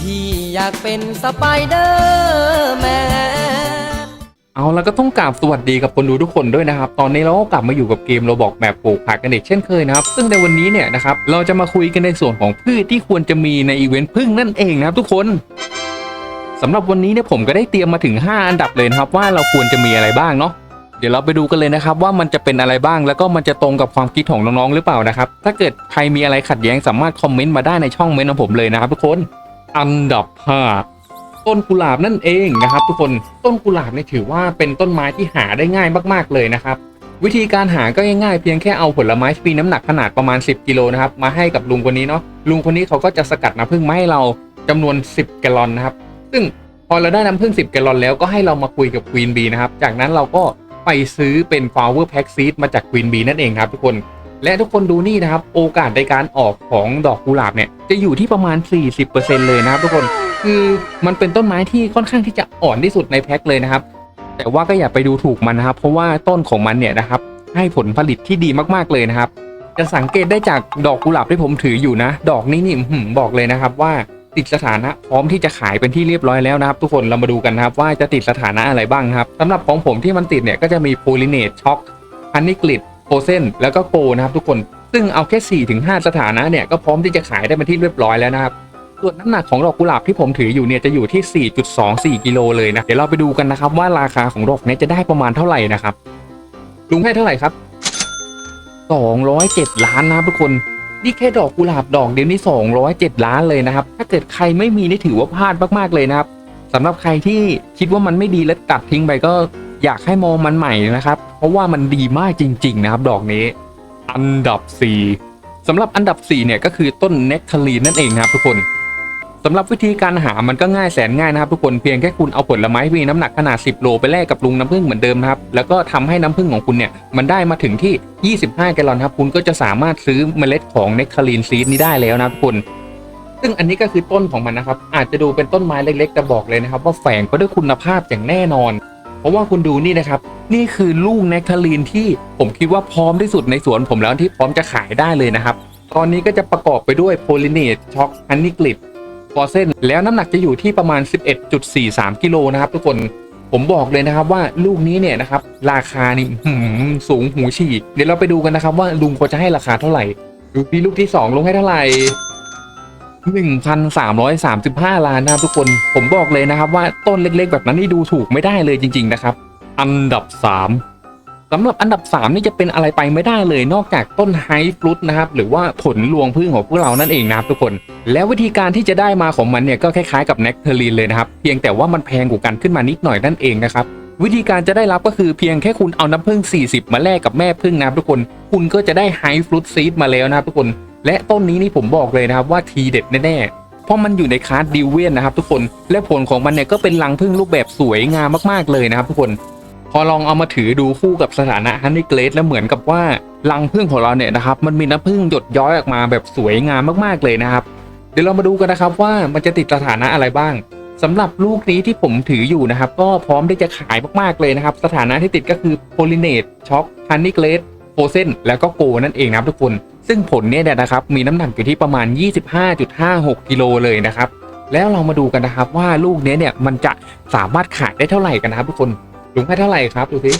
พี่อยากเป็นสไปเดอร์แมน เอาแล้วก็ต้องกราบสวัสดีกับคนดูทุกคนด้วยนะครับ ตอนนี้เราก็กลับมาอยู่กับเกมเราบอกแบบปลูกผักกันอีกเช่นเคยนะครับ ซึ่งในวันนี้เนี่ยนะครับเราจะมาคุยกันในส่วนของพืชที่ควรจะมีในอีเวนต์พึ่งนั่นเองนะครับทุกคนสำหรับวันนี้เนี่ยผมก็ได้เตรียมมาถึง 5 อันดับเลยนะครับว่าเราควรจะมีอะไรบ้างเนาะเดี๋ยวเราไปดูกันเลยนะครับว่ามันจะเป็นอะไรบ้างแล้วก็มันจะตรงกับความคิดของน้องๆหรือเปล่านะครับ ถ้าเกิดใครมีอะไรขัดแย้งสามารถคอมเมนต์มาได้ในช่องเมนต์ของผมเลยนะครับทุกคน อันดับห้าต้นกุหลาบนั่นเองนะครับ ทุกคนต้นกุหลาบเนี่ยถือว่าเป็นต้นไม้ที่หาได้ง่ายมากๆเลยนะครับ วิธีการหาก็ง่ายๆ เพียงแค่เอาผลไม้ที่มีน้ำหนักขนาดประมาณ 10กิโลนะครับมาให้กับลุงคนนี้เนาะลุงคนนี้เขาก็จะสกัดน้ำผึ้งมาให้เราจำนวน 10แกลลอนนะครับ ซึ่งพอเราได้น้ำผึ้ง10แกลลอนแล้วก็ให้เรามาคุยกับควีนบีนะครับจากนั้นเราก็ไปซื้อเป็น flower pack seed มาจากควีนบีนั่นเองครับทุกคน และทุกคนดูนี่นะครับ โอกาสในการออกของดอกกุหลาบเนี่ยจะอยู่ที่ประมาณ 40%เลยนะครับทุกคนคือมันเป็นต้นไม้ที่ค่อนข้างที่จะอ่อนที่สุดในแพ็คเลยนะครับ แต่ว่าก็อย่าไปดูถูกมันนะครับ เพราะว่าต้นของมันเนี่ยนะครับให้ผลผลิตที่ดีมากๆเลยนะครับ จะสังเกตได้จากดอกกุหลาบที่ผมถืออยู่นะ ดอกนี้นี่บอกเลยนะครับว่าติดสถานะพร้อมที่จะขายเป็นที่เรียบร้อยแล้วนะครับ ทุกคนเรามาดูกันนะครับ ว่าจะติดสถานะอะไรบ้างครับสำหรับของผมที่มันติดเนี่ยก็จะมีโพลิเนตช็อกฮันนี่กลิด โพเซนแล้วก็โกนะครับทุกคนซึ่งเอาแค่4ถึง5สถานะเนี่ยก็พร้อมที่จะขายได้เป็นที่เรียบร้อยแล้วนะครับส่วนน้ำหนักของดอกกุหลาบที่ผมถืออยู่เนี่ยจะอยู่ที่ 4.24 กิโลเลยนะ เดี๋ยวเราไปดูกันนะครับว่าราคาของดอกนี้จะได้ประมาณเท่าไหร่นะครับ ลุงให้เท่าไหร่ครับ 207 ล้านนะครับทุกคน นี่แค่ดอกกุหลาบดอกเดียวนี่207 ล้านเลยนะครับ ถ้าเกิดใครไม่มีนี่ถือว่าพลาดมากๆเลยนะครับสำหรับใครที่คิดว่ามันไม่ดีและตัดทิ้งไปก็ อยากให้มองมันใหม่นะครับ เพราะว่ามันดีมากจริง ๆ นะครับ ดอกนี้ อันดับ 4สำหรับอันดับ 4 เนี่ยก็คือต้นเนคทาลีนนั่นเองครับทุกคนสำหรับวิธีการหามันก็ง่ายแสนง่ายนะครับทุกคนเพียงแค่คุณเอาผลไม้ที่มีน้ำหนักขนาด 10 โลไปแลกกับลุงน้ำผึ้งเหมือนเดิมนะครับแล้วก็ทำให้น้ำผึ้งของคุณเนี่ยมันได้มาถึงที่ 25 แกลลอนครับคุณก็จะสามารถซื้อเมล็ดของเนคทาลีนซีดนี้ได้แล้วนะทุกคนซึ่งอันนี้ก็คือต้นของมันนะครับ อาจจะดูเป็นต้นไม้เล็กๆแต่บอกเลยนะครับ ว่าแฝงไปด้วยคุณภาพอย่างแน่นอน เพราะว่าคุณดูนี่นะครับ นี่คือลูกเนคทาลีนที่ผมคิดว่าพร้อมที่สุดในสวนผมแล้วที่พร้อมจะขายได้เลยนะครับ ตอนนี้ก็จะประกอบไปด้วยโพลิเนตช็อกฮันนี่กลิดฟอเซนแล้วน้ำหนักจะอยู่ที่ประมาณ 11.43 กิโลนะครับทุกคนผมบอกเลยนะครับว่าลูกนี้เนี่ยนะครับราคานี่หือสูงหูฉีกเดี๋ยวเราไปดูกันนะครับว่าลุงควรจะให้ราคาเท่าไหร่ดูปีลูกที่ 2 ลงให้เท่าไหร่ 1,335 ล้านนะครับทุกคนผมบอกเลยนะครับว่าต้นเล็กๆ แบบนั้นนี่ดูถูกไม่ได้เลยจริง ๆ นะครับ อันดับ 3สำหรับอันดับ 3 นี่จะเป็นอะไรไปไม่ได้เลยนอกจากต้นไฮฟรุตนะครับ หรือว่าผลลวงพึ่งของพวกเรานั่นเองนะครับทุกคน แล้ววิธีการที่จะได้มาของมันเนี่ยก็คล้ายๆกับแนคเทอรีนเลยนะครับ เพียงแต่ว่ามันแพงกว่ากันขึ้นมานิดหน่อยนั่นเองนะครับวิธีการจะได้รับก็คือเพียงแค่คุณเอาน้ำผึ้ง40 มาแลกกับแม่ผึ้งนะครับทุกคน คุณก็จะได้ไฮฟรุตซีดมาแล้วนะครับทุกคน และต้นนี้นี่ผมบอกเลยนะครับว่าทีเด็ดแน่ๆ เพราะมันอยู่ในคลาสดิวเวียนนะครับทุกคน และผลของมันเนี่ยก็เป็นรังผึ้งรูปแบบสวยงามมากๆเลยนะครับทุกคน พอลองเอามาถือดูคู่กับสถานะฮันนี่เกรดแล้วเหมือนกับว่ารังผึ้งของเราเนี่ยนะครับมันมีน้ำผึ้งหยดย้อยออกมาแบบสวยงามมากๆเลยนะครับ เดี๋ยวเรามาดูกันนะครับว่ามันจะติดสถานะอะไรบ้างสำหรับลูกนี้ที่ผมถืออยู่นะครับ ก็พร้อมที่จะขายมากๆเลยนะครับ สถานะที่ติดก็คือโพลิเนตช็อกฮันนี่เกรดโฟเซนแล้วก็โกนั่นเองนะครับทุกคน ซึ่งผลเนี่ยนะครับมีน้ำหนักอยู่ที่ประมาณ 25.56 กิโลเลยนะครับ แล้วเรามาดูกันนะครับว่าลูกเนี้ยเนี่ยมันจะสามารถขายได้เท่าไหร่กันนะครับทุกคนลุงให้เท่าไหร่ครับดูสิ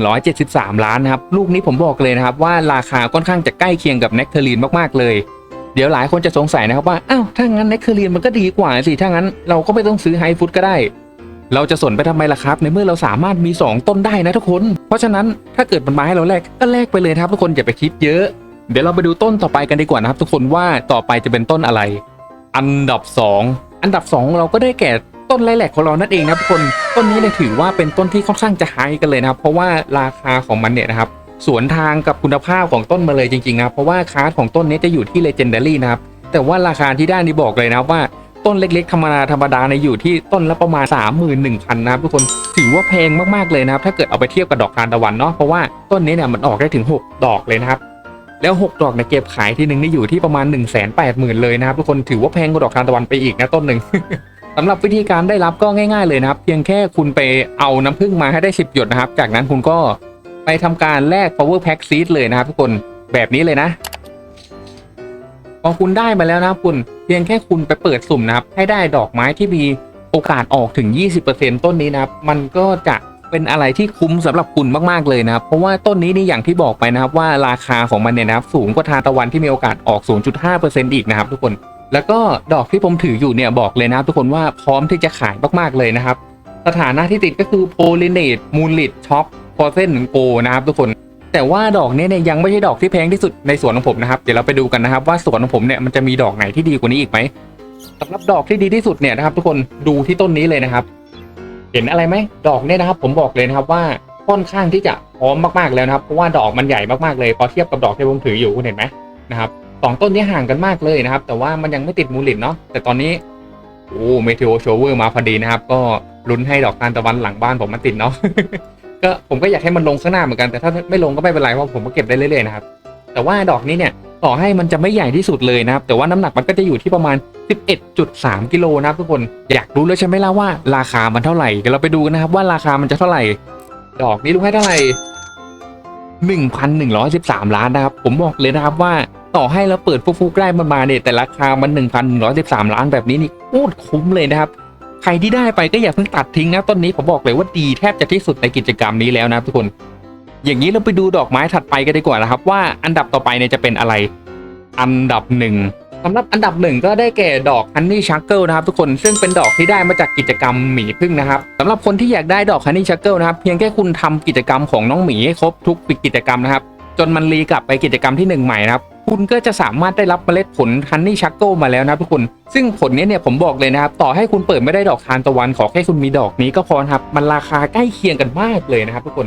1,173 ล้านนะครับ ลูกนี้ผมบอกเลยนะครับว่าราคาค่อนข้างจะใกล้เคียงกับเนคเทอรีนมากๆเลย เดี๋ยวหลายคนจะสงสัยนะครับว่า อ้าว ถ้างั้นเนคเทอรีนมันก็ดีกว่าสิ ถ้างั้นเราก็ไม่ต้องซื้อไฮฟุตก็ได้ เราจะสนไปทำไมล่ะครับ ในเมื่อเราสามารถมี 2 ต้นได้นะทุกคน ราะฉะนั้นถ้าเกิดมันมาให้เราแลกก็แลกไปเลยครับทุกคนอย่าไปคิดเยอะ เดี๋ยวเราไปดูต้นต่อไปกันดีกว่านะครับ ทุกคนว่าต่อไปจะเป็นต้นอะไร อันดับ 2 อันดับ 2 เราก็ได้แก่ต้นไลแลกของเรานั่นเองนะทุกคนต้นนี้เนี่ยถือว่าเป็นต้นที่ค่อนข้างจะไฮกันเลยนะครับ เพราะว่าราคาของมันเนี่ยนะครับสวนทางกับคุณภาพของต้นมาเลยจริงๆนะเพราะว่าคาร์ดของต้นนี้จะอยู่ที่ Legendary นะครับแต่ว่าราคาที่ได้นี่บอกเลยนะว่า ต้นเล็กๆธรรมดาธรรมดาในอยู่ที่ต้นละประมาณ 31,000นะครับทุกคนถือว่าแพงมากๆเลยนะครับ ถ้าเกิดเอาไปเทียบกับดอกทานตะวันเนาะเพราะว่าต้นนี้เนี่ยมันออกได้ถึง 6 ดอกเลยนะครับแล้ว 6 ดอกเนี่ยเก็บขายทีหนึ่งนี่อยู่ที่ประมาณ 1 8 0 0 0 0 เลยนะครับ ทุกคนถือว่าแพงกว่าดอกทานตะวันไปอีกนะต้นหนึ่งสำหรับวิธีการได้รับก็ง่ายๆเลยนะครับ เพียงแค่คุณไปเอาน้ำผึ้งมาให้ได้ 10 หยดนะครับ จากนั้นคุณก็ไปทำการแลก power pack seed เลยนะครับทุกคนแบบนี้เลยนะ พอคุณได้มาแล้วนะครับคุณเพียงแค่คุณไปเปิดสุ่มนะครับ ให้ได้ดอกไม้ที่มีโอกาสออกถึง 20%ต้นนี้นะครับ มันก็จะเป็นอะไรที่คุ้มสำหรับคุณมากๆเลยนะครับ เพราะว่าต้นนี้นี่อย่างที่บอกไปนะครับว่าราคาของมันเนี่ยนะครับสูงกว่าทานตะวันที่มีโอกาสออก 0.5%อีกนะครับ ทุกคน แล้วก็ดอกที่ผมถืออยู่เนี่ยบอกเลยนะครับทุกคนว่าพร้อมที่จะขายมากๆเลยนะครับ สถานะที่ติดก็คือโพลิเนตมูลิตช็อกพอเซนโกนะครับทุกคน แต่ว่าดอกนี้เนี่ยยังไม่ใช่ดอกที่แพงที่สุดในสวนของผมนะครับ เดี๋ยวเราไปดูกันนะครับ ว่าสวนของผมเนี่ยมันจะมีดอกไหนที่ดีกว่านี้อีกไหมสำหรับดอกที่ดีที่สุดเนี่ยนะครับ ทุกคนดูที่ต้นนี้เลยนะครับ เห็นอะไรไหมดอกเนี่ยนะครับ ผมบอกเลยนะครับว่าค่อนข้างที่จะพร้อมมากๆแล้วนะครับเพราะว่าดอกมันใหญ่มากๆเลยพอเทียบกับดอกที่ผมถืออยู่คุณเห็นไหมนะครับสองต้นนี้ห่างกันมากเลยนะครับ แต่ว่ามันยังไม่ติดมูลิตเนาะแต่ตอนนี้โอ้เมเทโอโชเวอร์มาพอดีนะครับ ก็ลุ้นให้ดอกทานตะวันหลังบ้านผมมันติดเนาะ ก็ผมก็อยากให้มันลงข้างหน้าเหมือนกันแต่ถ้าไม่ลงก็ไม่เป็นไรเพราะผมก็เก็บได้เรื่อยๆนะครับแต่ว่าดอกนี้เนี่ยต่อให้มันจะไม่ใหญ่ที่สุดเลยนะครับ แต่ว่าน้ำหนักมันก็จะอยู่ที่ประมาณ 11.3 กิโลนะครับทุกคนอยากรู้แล้วใช่ไหมล่ะว่าราคามันเท่าไหร่เดี๋ยวเราไปดูกันนะครับว่าราคามันจะเท่าไหร่ ดอกนี้ลุงให้เท่าไหร่1,113 ล้านนะครับ ผมบอกเลยนะครับว่าต่อให้เราเปิดฟุกๆได้มันมาเนี่ยแต่ราคามัน 1,113 ล้านแบบนี้นี่โคตรคุ้มเลยนะครับ ใครที่ได้ไปก็อย่าเพิ่งตัดทิ้งนะต้นนี้ผมบอกเลยว่าดีแทบจะที่สุดในกิจกรรมนี้แล้วนะทุกคน อย่างนี้เราไปดูดอกไม้ถัดไปกันดีกว่านะครับ ว่าอันดับต่อไปเนี่ยจะเป็นอะไร อันดับหนึ่งสำหรับอันดับหนึ่งก็ได้แก่ดอกฮันนี่ชักเกิลนะครับทุกคนซึ่งเป็นดอกที่ได้มาจากกิจกรรมหมีพึ่งนะครับสำหรับคนที่อยากได้ดอกฮันนี่ชักเกิลนะครับเพียงแค่คุณทำกิจกรรมของน้องหมีให้ครบทุกกิจกรรมนะครับ จนมันรีกลับไปกิจกรรมที่หนึ่งใหม่นะครับ คุณก็จะสามารถได้รับเมล็ดผลฮันนี่ชักเกิลมาแล้วนะทุกคน ซึ่งผลนี้เนี่ยผมบอกเลยนะครับ ต่อให้คุณเปิดไม่ได้ดอกทานตะวันขอแค่คุณมีดอกนี้ก็พอครับ มันราคาใกล้เคียงกันมากเลยนะครับทุกคน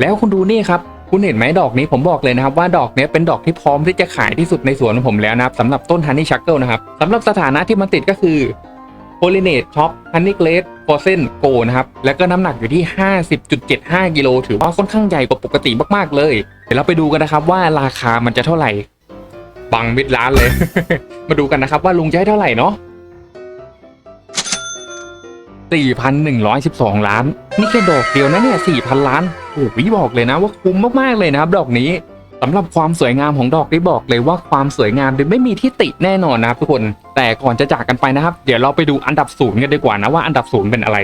แล้วคุณดูนี่ครับ คุณเห็นไหมดอกนี้ผมบอกเลยนะครับ ว่าดอกนี้เป็นดอกที่พร้อมที่จะขายที่สุดในสวนของผมแล้วนะครับสำหรับต้นฮันนี่ชักเกิลนะครับสำหรับสถานะที่มันติดก็คือ โพลิเนตช็อปฮันนี่เกรดฟอเซนโกนะครับ แล้วก็น้ำหนักอยู่ที่ 50.75 กิโลถือว่าค่อนข้างใหญ่กว่าปกติมากๆเลย เดี๋ยวเราไปดูกันนะครับว่าราคามันจะเท่าไหร่ บังมิดร้านเลย มาดูกันนะครับว่าลุงจะให้เท่าไหร่เนาะ4,112 ล้าน นี่แค่ดอกเดียวนะเนี่ย4,000 ล้านโอ้โหบอกเลยนะว่าคุ้มมากๆเลยนะครับดอกนี้ สำหรับความสวยงามของดอกได้บอกเลยว่าความสวยงามโดยไม่มีที่ติแน่นอนนะครับทุกคนแต่ก่อนจะจากกันไปนะครับ เดี๋ยวเราไปดูอันดับศูนย์กันดีกว่านะว่าอันดับศูนย์เป็นอะไร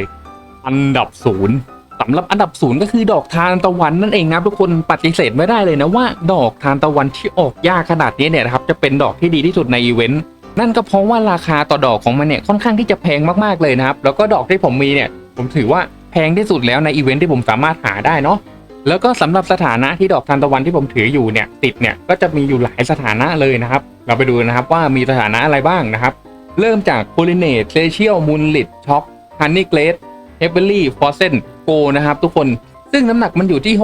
อันดับศูนย์สำหรับอันดับศูนย์ก็คือดอกทานตะวันนั่นเองนะทุกคนปฏิเสธไม่ได้เลยนะว่า ดอกทานตะวันที่ออกยากขนาดนี้เนี่ยนะครับจะเป็นดอกที่ดีที่สุดในอีเวนต์นั่นก็เพราะว่าราคาต่อดอกของมันเนี่ยค่อนข้างที่จะแพงมากๆเลยนะครับแล้วก็ดอกที่ผมมีเนี่ยผมถือว่าแพงที่สุดแล้วในอีเวนต์ที่ผมสามารถหาได้เนาะ แล้วก็สำหรับสถานะที่ดอกทานตะวันที่ผมถืออยู่เนี่ยติดเนี่ยก็จะมีอยู่หลายสถานะเลยนะครับ เราไปดูนะครับว่ามีสถานะอะไรบ้างนะครับ เริ่มจาก p o l i n a t e g l a c i a l Moonlit Shock Honey g l a d e h e a v e l y f o r s e n Go นะครับทุกคนซึ่งน้ำหนักมันอยู่ที่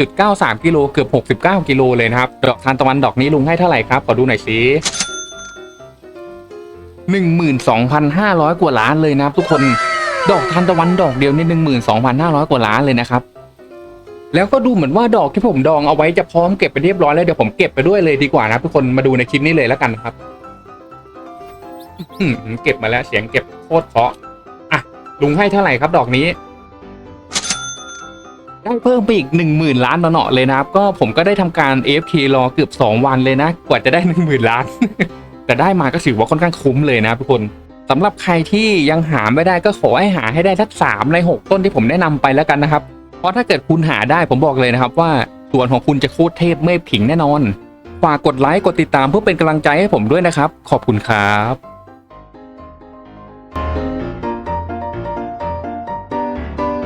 68.93 กิโลเกือบ 69 กิโลเลยนะครับ ดอกทานตะวันดอกนี้ลุงให้เท่าไหร่ครับ ขอดูหน่อยสิ12,500 กว่าล้านเลยนะครับทุกคน ดอกทานตะวันดอกเดียวนี่12,500 กว่าล้านเลยนะครับ แล้วก็ดูเหมือนว่าดอกที่ผมดองเอาไว้จะพร้อมเก็บไปเรียบร้อยแล้วเดี๋ยวผมเก็บไปด้วยเลยดีกว่านะทุกคนมาดูในคลิปนี้เลยแล้วกันนะครับอืมเก็บมาแล้วเสียงเก็บโคตรเพาะอะลุงให้เท่าไหร่ครับดอกนี้ ได้เพิ่มไปอีกหนึ่งหมื่นล้านเนาะๆเลยนะครับ ก็ผมก็ได้ทำการ AFK รอเกือบสองวันเลยนะ กว่าจะได้หนึ่งหมื่นล้าน แต่ได้มาก็ถือว่าค่อนข้างคุ้มเลยนะทุกคนสำหรับใครที่ยังหาไม่ได้ก็ขอให้หาให้ได้สักสามในหกต้นที่ผมแนะนำไปแล้วกันนะครับ เพราะถ้าเกิดคุณหาได้ผมบอกเลยนะครับว่าสวนของคุณจะโคตรเทพเมฆผิงแน่นอน ฝากกดไลค์กดติดตามเพื่อเป็นกำลังใจให้ผมด้วยนะครับ ขอบคุณครับ